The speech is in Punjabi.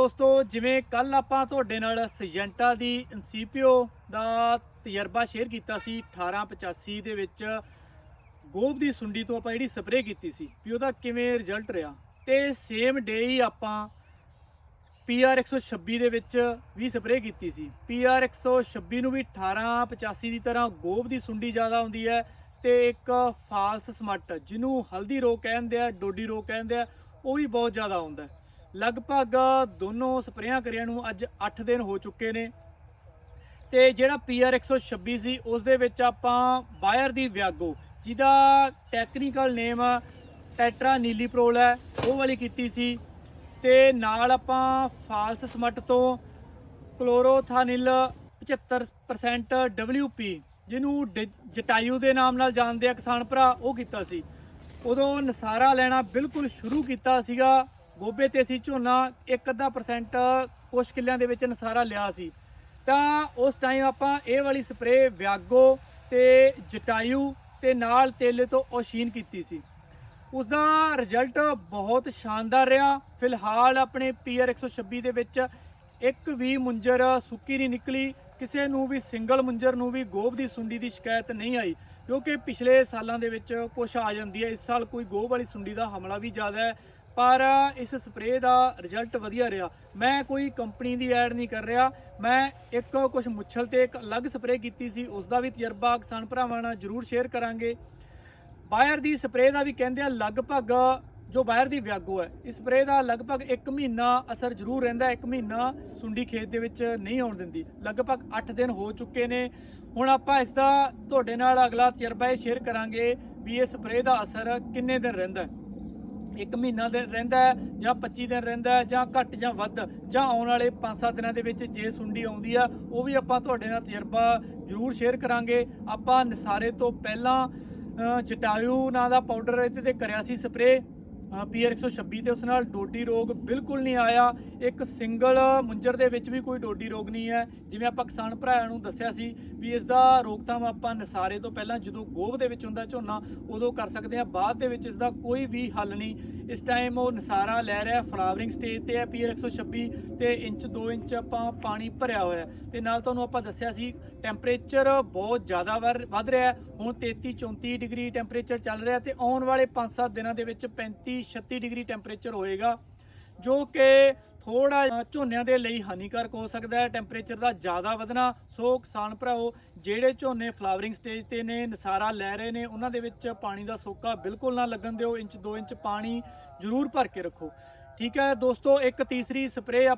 ਦੋਸਤੋ, ਜਿਵੇਂ ਕੱਲ ਆਪਾਂ ਤੁਹਾਡੇ ਨਾਲ ਸਿਜੈਂਟਾ ਦੀ ਇਨਸੀਪੀਓ ਦਾ ਤਜਰਬਾ ਸ਼ੇਅਰ ਕੀਤਾ ਸੀ 1885 ਦੇ ਵਿੱਚ ਗੋਬ ਦੀ ਸੁੰਡੀ ਤੋਂ ਆਪਾਂ ਜਿਹੜੀ ਸਪਰੇਅ ਕੀਤੀ ਸੀ, ਵੀ ਉਹਦਾ ਕਿਵੇਂ ਰਿਜ਼ਲਟ ਰਿਹਾ? ਤੇ ਸੇਮ ਡੇ ਹੀ ਆਪਾਂ PR 126 ਦੇ ਵਿੱਚ ਵੀ ਸਪਰੇਅ ਕੀਤੀ ਸੀ। PR 126 ਨੂੰ ਵੀ 1885 ਦੀ ਤਰ੍ਹਾਂ ਗੋਬ ਦੀ ਸੁੰਡੀ ਜ਼ਿਆਦਾ ਹੁੰਦੀ ਹੈ ਤੇ ਇੱਕ ਫਾਲਸ ਸਮੱਟ ਜਿਹਨੂੰ ਹਲਦੀ ਰੋਗ ਕਹਿੰਦੇ ਆ, ਡੋਡੀ ਰੋਗ ਕਹਿੰਦੇ ਆ, ਉਹ ਵੀ ਬਹੁਤ ਜ਼ਿਆਦਾ ਹੁੰਦਾ ਹੈ। ਲਗਭਗ ਦੋਨੋਂ ਸਪਰੇਆਂ ਕਰਿਆ ਨੂੰ ਅੱਜ 8 ਦਿਨ ਹੋ ਚੁੱਕੇ ਨੇ। ਤੇ ਜਿਹੜਾ PR 126 ਸੀ ਉਸ ਦੇ ਵਿੱਚ ਆਪਾਂ ਬਾਇਰ ਦੀ ਵਿਆਗੋ, ਜਿਹਦਾ ਟੈਕਨੀਕਲ ਨੇਮ ਟੈਟਰਾ ਨੀਲੀਪ੍ਰੋਲ ਹੈ, ਉਹ ਵਾਲੀ ਕੀਤੀ ਸੀ। ਤੇ ਨਾਲ ਆਪਾਂ ਫਾਲਸ ਸਮੱਟ ਤੋਂ ਕਲੋਰੋਥਾਨਿਲ 75% WP ਜਿਹਨੂੰ ਡ- ਜਟਾਯੂ ਦੇ ਨਾਮ ਨਾਲ ਜਾਣਦੇ ਆ ਕਿਸਾਨ ਭਰਾ, ਉਹ ਕੀਤਾ ਸੀ। ਉਦੋਂ ਨਸਾਰਾ ਲੈਣਾ ਬਿਲਕੁਲ ਸ਼ੁਰੂ ਕੀਤਾ ਸੀਗਾ। ਗੋਬੇ ਤੇ ਅਸੀਂ ਝੋਨਾ 1 ਪਰਸੈਂਟ ਕੁਝ ਕਿੱਲਿਆਂ ਦੇ ਵਿੱਚ ਨਸਾਰਾ ਲਿਆ ਸੀ। ਤਾਂ ਉਸ ਟਾਈਮ ਆਪਾਂ ਇਹ ਵਾਲੀ ਸਪਰੇ ਵਿਆਗੋ ਤੇ ਜਟਾਯੂ ਤੇ ਨਾਲ ਤੇਲੇ ਤੋਂ ਓਸ਼ੀਨ ਕੀਤੀ ਸੀ। ਉਸ ਦਾ ਰਿਜ਼ਲਟ ਬਹੁਤ ਸ਼ਾਨਦਾਰ ਰਿਹਾ। ਫਿਲਹਾਲ ਆਪਣੇ ਪੀਆਰ 126 ਦੇ ਵਿੱਚ ਇੱਕ ਵੀ ਮੁੰਜਰ ਸੁੱਕੀ ਨਹੀਂ ਨਿਕਲੀ। ਕਿਸੇ ਨੂੰ ਵੀ ਸਿੰਗਲ ਮੁੰਜਰ ਨੂੰ ਵੀ ਗੋਬ ਦੀ ਸੁੰਡੀ ਦੀ ਸ਼ਿਕਾਇਤ ਨਹੀਂ ਆਈ। ਕਿਉਂਕਿ ਪਿਛਲੇ ਸਾਲਾਂ ਦੇ ਵਿੱਚ ਕੁਝ ਆ ਜਾਂਦੀ ਹੈ। ਇਸ ਸਾਲ ਕੋਈ ਗੋਬ ਵਾਲੀ ਸੁੰਡੀ ਦਾ ਹਮਲਾ ਵੀ ਜ਼ਿਆਦਾ ਹੈ। ਪਰ ਇਸ ਸਪਰੇਅ ਦਾ ਰਿਜ਼ਲਟ ਵਧੀਆ ਰਿਹਾ। ਮੈਂ ਕੋਈ ਕੰਪਨੀ ਦੀ ਐਡ ਨਹੀਂ ਕਰ ਰਿਹਾ। ਮੈਂ ਇੱਕ ਕੁਝ ਮੁੱਛਲ ਤੇ ਇੱਕ ਅਲੱਗ ਸਪਰੇਅ ਕੀਤੀ ਸੀ। ਉਸ ਦਾ ਵੀ ਤਜਰਬਾ ਕਿਸਾਨ ਭਰਾਵਾਂ ਨਾਲ ਜਰੂਰ ਸ਼ੇਅਰ ਕਰਾਂਗੇ। ਬਾਇਰ ਦੀ ਸਪਰੇਅ ਦਾ ਵੀ ਕਹਿੰਦੇ ਆ, ਲਗਭਗ ਜੋ ਬਾਇਰ ਦੀ ਵਿਆਗੋ ਹੈ, ਇਸ ਸਪਰੇਅ ਦਾ ਲਗਭਗ 1 ਮਹੀਨਾ ਅਸਰ ਜ਼ਰੂਰ ਰਹਿੰਦਾ 1 ਮਹੀਨਾ ਸੁੰਡੀ ਖੇਤ ਦੇ ਵਿੱਚ ਨਹੀਂ ਆਉਣ ਦਿੰਦੀ। ਲਗਭਗ 8 ਦਿਨ ਹੋ ਚੁੱਕੇ ਨੇ। ਹੁਣ ਆਪਾਂ ਇਸ ਦਾ ਤੁਹਾਡੇ ਨਾਲ ਅਗਲਾ ਤਜਰਬਾ ਇਹ ਸ਼ੇਅਰ ਕਰਾਂਗੇ ਵੀ ਇਹ ਸਪਰੇਅ ਦਾ ਅਸਰ ਕਿੰਨੇ ਦਿਨ ਰਹਿੰਦਾ ਹੈ। ਇੱਕ ਮਹੀਨਾ ਦੇ ਰਹਿੰਦਾ ਹੈ ਜਾਂ 25 ਦਿਨ ਰਹਿੰਦਾ ਹੈ ਜਾਂ ਘੱਟ ਜਾਂ ਵੱਧ ਜਾਂ ਆਉਣ ਵਾਲੇ 5-7 ਦਿਨਾਂ ਦੇ ਵਿੱਚ ਜੇ ਸੁੰਡੀ ਆਉਂਦੀ ਆ ਉਹ ਵੀ ਆਪਾਂ ਤੁਹਾਡੇ ਨਾਲ ਤਜਰਬਾ ਜ਼ਰੂਰ ਸ਼ੇਅਰ ਕਰਾਂਗੇ। ਆਪਾਂ ਨਸਾਰੇ ਤੋਂ ਪਹਿਲਾਂ ਅ, ਜਟਾਯੂ ਨਾਂ ਦਾ ਪਾਊਡਰ ਇਹਦੇ ਤੇ ਕਰਿਆ ਸੀ ਸਪਰੇ ਪੀਆਰ 126 ਤੇ ਉਸ ਨਾਲ ਡੋਡੀ ਰੋਗ ਬਿਲਕੁਲ ਨਹੀਂ ਆਇਆ। ਇੱਕ ਸਿੰਗਲ ਮੁੰਜਰ ਦੇ ਵਿੱਚ ਵੀ ਕੋਈ ਡੋਡੀ ਰੋਗ ਨਹੀਂ ਹੈ। ਜਿਵੇਂ ਆਪਾਂ ਕਿਸਾਨ ਭਰਾਇਆਂ ਨੂੰ ਦੱਸਿਆ ਸੀ ਵੀ ਇਸ ਦਾ ਰੋਕਥਾਮ ਆਪਾਂ ਨਸਾਰੇ ਤੋਂ ਪਹਿਲਾਂ ਜਦੋਂ ਗੋਭ ਦੇ ਵਿੱਚ ਹੁੰਦਾ ਝੋਨਾ, ਉਦੋਂ ਕਰ ਸਕਦੇ ਹਾਂ। ਬਾਅਦ ਦੇ ਵਿੱਚ ਇਸ ਦਾ ਕੋਈ ਵੀ ਹੱਲ ਨਹੀਂ। ਇਸ ਟਾਈਮ ਉਹ ਨਸਾਰਾ ਲੈ ਰਿਹਾ ਫਲਾਵਰਿੰਗ ਸਟੇਜ ਤੇ ਹੈ ਪੀਆਰ 126 ਤੇ ਇੰਚ 2 ਇੰਚ ਆਪਾਂ ਪਾਣੀ ਭਰਿਆ ਹੋਇਆ ਹੈ। ਤੇ ਨਾਲ ਤੁਹਾਨੂੰ ਆਪਾਂ ਦੱਸਿਆ ਸੀ ਟੈਂਪਰੇਚਰ ਬਹੁਤ ਜ਼ਿਆਦਾ ਵਰ- ਵੱਧ ਰਿਹਾ ਹੁਣ 33 34 ਡਿਗਰੀ ਟੈਂਪਰੇਚਰ ਚੱਲ ਰਿਹਾ ਤੇ ਆਉਣ ਵਾਲੇ 5-7 ਦਿਨਾਂ ਦੇ ਵਿੱਚ 35 36 ਡਿਗਰੀ ਟੈਂਪਰੇਚਰ ਹੋਏਗਾ, ਜੋ ਕਿ ਥੋੜਾ ਝੋਨਿਆਂ ਦੇ ਲਈ ਹਾਨੀਕਾਰਕ ਹੋ ਸਕਦਾ ਹੈ। ਟੈਂਪਰੇਚਰ ਦਾ ਜ਼ਿਆਦਾ ਵਧਣਾ, ਸੋ ਕਿਸਾਨ ਭਰਾਓ, ਜਿਹੜੇ ਝੋਨੇ ਫਲਾਵਰਿੰਗ ਸਟੇਜ ਤੇ ਨੇ, ਨਸਾਰਾ ਲੈ ਰਹੇ ਨੇ, ਉਹਨਾਂ ਦੇ ਵਿੱਚ ਪਾਣੀ ਦਾ ਸੋਕਾ ਬਿਲਕੁਲ ਨਾ ਲੱਗਣ ਦਿਓ। ਇੰਚ 2 ਇੰਚ ਪਾਣੀ ਜ਼ਰੂਰ ਭਰ ਕੇ ਰੱਖੋ। ਠੀਕ ਹੈ ਦੋਸਤੋ, ਇੱਕ ਤੀਸਰੀ ਸਪਰੇਅ